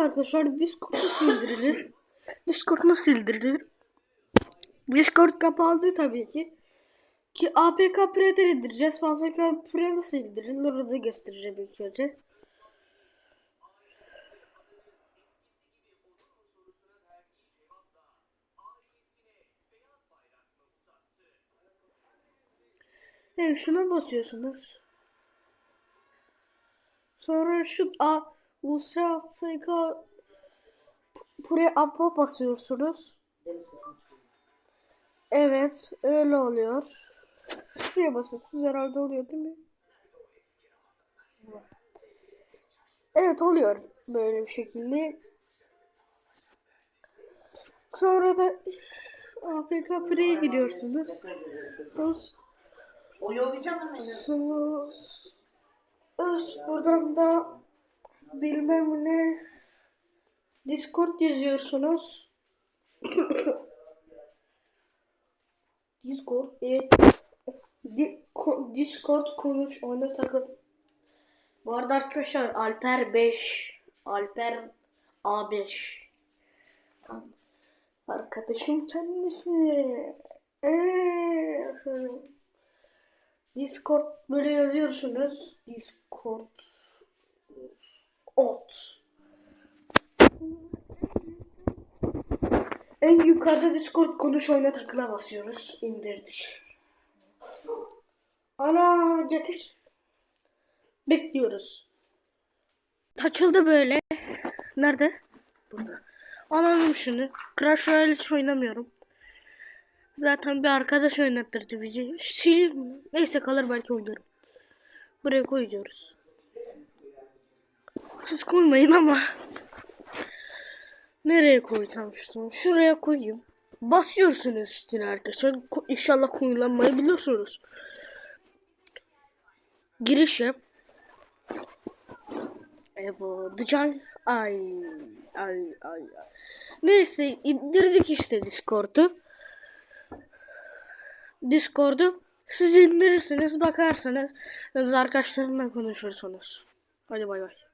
arkadaşlar Discord nasıl indirilir? Discord nasıl indirilir? Discord kapandı tabii ki. Ki APK Pre'den indireceğiz. APK Pre nasıl indirilir? Onu da göstereceğim ilk önce. Evet şuna basıyorsunuz. Sonra şu A USAFK Pre Up'a basıyorsunuz. Evet öyle oluyor. Şuraya basıyorsunuz herhalde oluyor değil mi? Evet oluyor böyle bir şekilde. Sonra da APK Pre'ye giriyorsunuz. Sus. O yollayacağım. Sus. Buradan da bilmem ne Discord yazıyorsunuz. Discord evet. Di- ko- Discord konuş oyna takım. Bu arada arkadaşlar Alper 5 Alper A5 Tamam. Arkadaşım kendisi. Discord böyle yazıyorsunuz. Discord ot. En yukarıda Discord konuş oyna takına basıyoruz. İndirdik. Ana getir. Bekliyoruz. Açıldı böyle. Nerede? Burada. Alalım şunu. Crash Royale hiç oynamıyorum. Zaten bir arkadaş oynattırdı bizi. Sil neyse kalır belki oynarım. Buraya koyuyoruz. Siz koymayın ama. Nereye koysam şunu? Şuraya koyayım. Basıyorsunuz üstüne arkadaşlar. İnşallah kullanmayı biliyorsunuz. Giriş yap. E bu Dıcan. Ay ay ay. ay. Neyse indirdik işte Discord'u. Discord'u siz indirirsiniz bakarsınız. Arkadaşlarımla konuşursunuz. Hadi bay bay.